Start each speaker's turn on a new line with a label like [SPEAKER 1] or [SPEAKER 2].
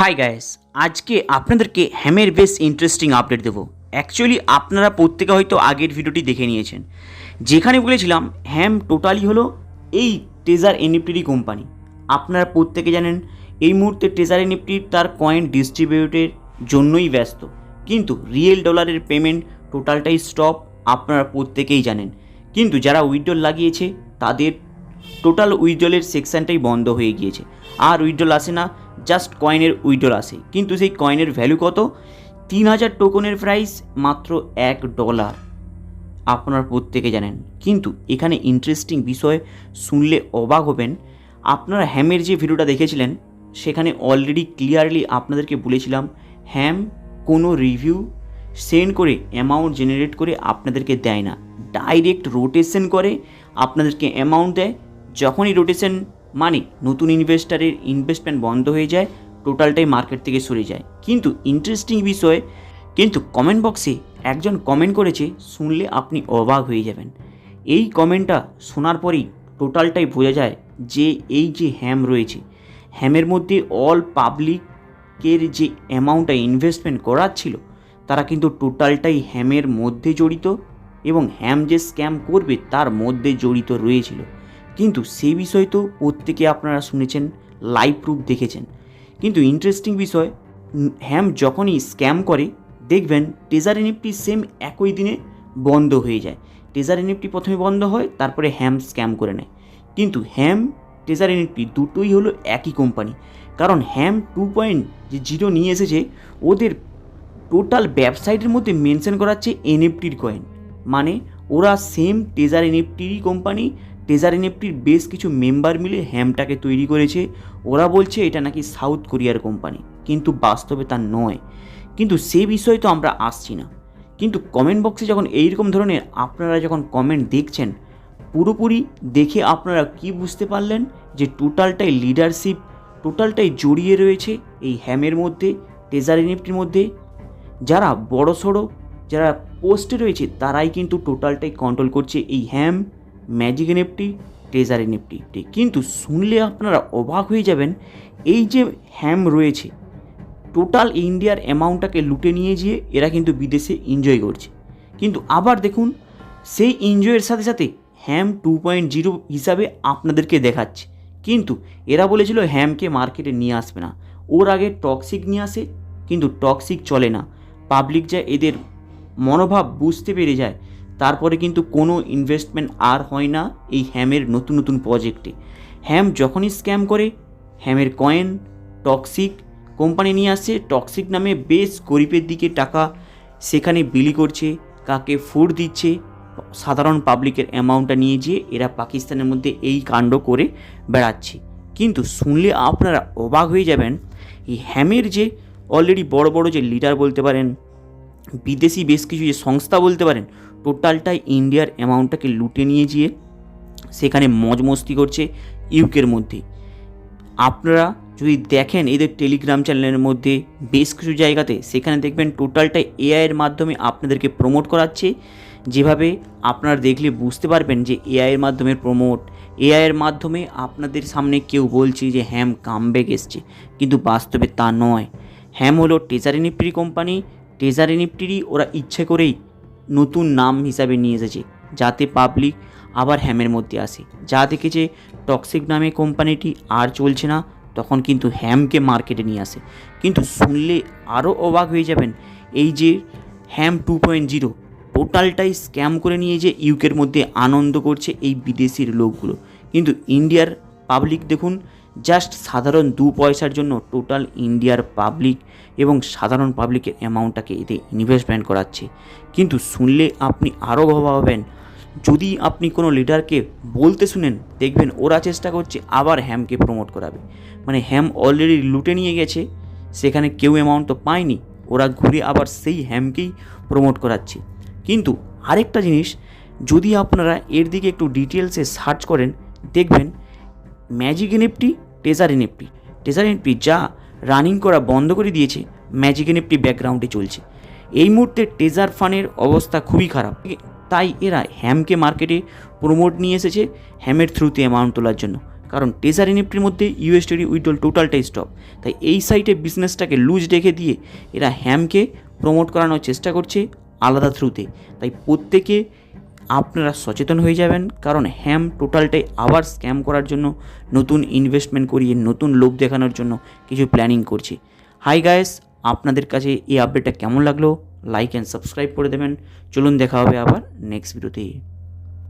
[SPEAKER 1] Hi guys আজকে আপনাদেরকে হ্যামের বেশ ইন্টারেস্টিং আপডেট দেবো। অ্যাকচুয়ালি আপনারা প্রত্যেকে হয়তো আগের ভিডিওটি দেখে নিয়েছেন। যেখানে বলেছিলাম হ্যাম টোটালি হলো এই টেজার এনএফটিরই কোম্পানি আপনারা প্রত্যেকে জানেন, এই মুহূর্তে টেজার এনএফটির তার কয়েন ডিস্ট্রিবিউটের জন্যই ব্যস্ত। কিন্তু রিয়েল ডলারের পেমেন্ট টোটালটাই স্টপ আপনারা প্রত্যেকেই জানেন। কিন্তু যারা উইথড্রল লাগিয়েছে, তাদের টোটাল উইথড্রলের সেকশনটাই বন্ধ হয়ে গিয়েছে। আর উইথড্রল আসে না জাস্ট কয়েনের উইথড্রল আসে কিন্তু সেই কয়েনের ভ্যালু কত? তিন হাজার টোকনের প্রাইস মাত্র এক ডলার আপনারা প্রত্যেকে জানেন। কিন্তু এখানে ইন্টারেস্টিং বিষয় শুনলে অবাক হবেন। আপনারা হ্যামের যে ভিডিওটা দেখেছিলেন, সেখানে অলরেডি ক্লিয়ারলি আপনাদেরকে বলেছিলাম হ্যাম কোনো রিভিউ সেন্ড করে অ্যামাউন্ট জেনারেট করে আপনাদেরকে দেয় না। ডাইরেক্ট রোটেশন করে আপনাদেরকে অ্যামাউন্ট দেয়। যখনই রোটেশন মানে নতুন ইনভেস্টারের ইনভেস্টমেন্ট বন্ধ হয়ে যায় টোটালটাই মার্কেট থেকে সরে যায়। কিন্তু ইন্টারেস্টিং বিষয়, কিন্তু কমেন্ট বক্সে একজন কমেন্ট করেছে, শুনলে আপনি অবাক হয়ে যাবেন। এই কমেন্টটা শোনার পরেই টোটালটাই বোঝা যায় যে এই যে হ্যাম রয়েছে হ্যামের মধ্যে অল পাবলিকের যে অ্যামাউন্টটা ইনভেস্টমেন্ট করার ছিল তারা কিন্তু টোটালটাই হ্যামের মধ্যে জড়িত এবং হ্যাম যে স্ক্যাম করবে, তার মধ্যে জড়িত রয়েছিল। কিন্তু সেই বিষয় তো প্রত্যেকে আপনারা শুনেছেন লাইভ প্রুফ দেখেছেন। কিন্তু ইন্টারেস্টিং বিষয় হ্যাম যখনই স্ক্যাম করে, দেখবেন টেজার এনএফটি সেম একই দিনে বন্ধ হয়ে যায়। টেজার এনএফটি প্রথমে বন্ধ হয়, তারপরে হ্যাম স্ক্যাম করে নেয়। কিন্তু হ্যাম টেজার এনএফটি দুটোই হলো একই কোম্পানি কারণ হ্যাম টু পয়েন্ট যে জিরো নিয়ে এসেছে, ওদের টোটাল ওয়েবসাইটের মধ্যে মেনশন করাচ্ছে এনএফটির কয়েন মানে ওরা সেম টেজার এনএফটিরই কোম্পানি টেজার এনএফটির বেশ কিছু মেম্বার মিলে হ্যামটাকে তৈরি করেছে। ওরা বলছে এটা নাকি সাউথ কোরিয়ার কোম্পানি কিন্তু বাস্তবে তা নয়। কিন্তু সে বিষয়ে তো আমরা আসছি না। কিন্তু কমেন্ট বক্সে যখন এইরকম ধরনের আপনারা যখন কমেন্ট দেখছেন, পুরোপুরি দেখে আপনারা কি বুঝতে পারলেন যে টোটালটাই লিডারশিপ টোটালটাই জড়িয়ে রয়েছে এই হ্যামের মধ্যে টেজার এনএফটির মধ্যে? যারা বড় সড়ো যারা পোস্টে রয়েছে, তারাই কিন্তু টোটালটাই কন্ট্রোল করছে এই ham magic NFT treasure NFT কিন্তু শুনলে আপনারা অবাক হয়ে যাবেন, এই যে হ্যাম রয়েছে টোটাল ইন্ডিয়ার অ্যামাউন্টটাকে লুটে নিয়ে গিয়ে এরা কিন্তু বিদেশে এনজয় করছে। কিন্তু আবার দেখুন, সেই এনজয়ের সাথে সাথে হ্যাম টু পয়েন্ট জিরো হিসাবে আপনাদেরকে দেখাচ্ছে। কিন্তু এরা বলেছিল হ্যামকে মার্কেটে নিয়ে আসবে না। ওর আগে টক্সিক নিয়ে আসে, কিন্তু টক্সিক চলে না। পাবলিক যা এদের মনোভাব বুঝতে পেরে যায় তারপরে কিন্তু কোনো ইনভেস্টমেন্ট আর হয় না এই হ্যামের নতুন নতুন প্রজেক্টে হ্যাম যখনই স্ক্যাম করে হ্যামের কয়েন টক্সিক কোম্পানি নিয়ে আসছে টক্সিক নামে বেশ গরিবের দিকে টাকা সেখানে বিলি করছে, কাকে ফুড দিচ্ছে, সাধারণ পাবলিকের অ্যামাউন্টটা নিয়ে যেয়ে এরা পাকিস্তানের মধ্যে এই কাণ্ড করে বেড়াচ্ছে। কিন্তু শুনলে আপনারা অবাক হয়ে যাবেন, এই হ্যামের যে অলরেডি বড় বড় যে লিডার বলতে পারেন, বিদেশি বেশ কিছু যে সংস্থা বলতে পারেন টোটালটাই ইন্ডিয়ার অ্যামাউন্টটাকে লুটে নিয়ে গিয়ে সেখানে মজ মস্তি করছে ইউকের মধ্যে। আপনারা যদি দেখেন এদের টেলিগ্রাম চ্যানেলের মধ্যে বেশ কিছু জায়গাতে, সেখানে দেখবেন টোটালটা এআইয়ের মাধ্যমে আপনাদেরকে প্রমোট করাচ্ছে। যেভাবে আপনারা দেখলে বুঝতে পারবেন যে এআইয়ের মাধ্যমে প্রমোট এআইয়ের মাধ্যমে আপনাদের সামনে কেউ বলছে যে, হ্যাম কামব্যাক এসছে। কিন্তু বাস্তবে তা নয়। হ্যাম হলো টেজার নিফটি কোম্পানি টেজার নিফটিরই ওরা ইচ্ছে করেই নতুন নাম হিসাবে নিয়ে এসেছে, যাতে পাবলিক আবার হ্যামের মধ্যে আসে। যা দেখেছে টক্সিক নামে কোম্পানিটি আর চলছে না, তখন কিন্তু হ্যামকে মার্কেটে নিয়ে আসে। কিন্তু শুনলে আরও অবাক হয়ে যাবেন, এই যে হ্যাম টু পয়েন্ট জিরো টোটালটাই স্ক্যাম করে নিয়ে যে ইউকের মধ্যে আনন্দ করছে এই বিদেশির লোকগুলো। কিন্তু ইন্ডিয়ার পাবলিক দেখুন জাস্ট সাধারণ দু পয়সার জন্য টোটাল ইন্ডিয়ার পাবলিক এবং সাধারণ পাবলিকের অ্যামাউন্টটাকে এতে ইনভেস্টমেন্ট করাচ্ছে। কিন্তু শুনলে আপনি আরও ভাবাবেন যদি আপনি কোনো লিডারকে বলতে শুনেন, দেখবেন ওরা চেষ্টা করছে আবার হ্যামকে প্রমোট করাবে। মানে হ্যাম অলরেডি লুটে নিয়ে গেছে, সেখানে কেউ অ্যামাউন্ট তো পায়নি। ওরা ঘুরে আবার সেই হ্যামকেই প্রমোট করাচ্ছে। কিন্তু আরেকটা জিনিস, যদি আপনারা এর দিকে একটু ডিটেলসে সার্চ করেন, দেখবেন magic NFT treasure NFT treasure NFT যা রানিং করা বন্ধ করে দিয়েছে, ম্যাজিক এনএফটি ব্যাকগ্রাউন্ডে চলছে। এই মুহূর্তে টেজার ফানের অবস্থা খুবই খারাপ। তাই এরা হ্যামকে মার্কেটে প্রমোট নিয়ে এসেছে হ্যামের থ্রুতে অ্যামাউন্ট তোলার জন্য। কারণ টেজার এনএফটির মধ্যে ইউএসটিডি উইডল টোটালটাই স্টপ তাই এই সাইটে বিজনেসটাকে লুজ রেখে দিয়ে এরা হ্যামকে প্রমোট করানোর চেষ্টা করছে আলাদা থ্রুতে তাই প্রত্যেকে আপনারা সচেতন হয়ে যাবেন, কারণ হ্যাম টোটালটাই আবার স্ক্যাম করার জন্য, নতুন ইনভেস্টমেন্ট করিয়ে নতুন লোভ দেখানোর জন্য কিছু প্ল্যানিং করছে। হাই গায়েস আপনাদের কাছে এই আপডেটটা কেমন লাগল? লাইক অ্যান্ড সাবস্ক্রাইব করে দেবেন। চলুন দেখা হবে আবার নেক্সট ভিডিওতে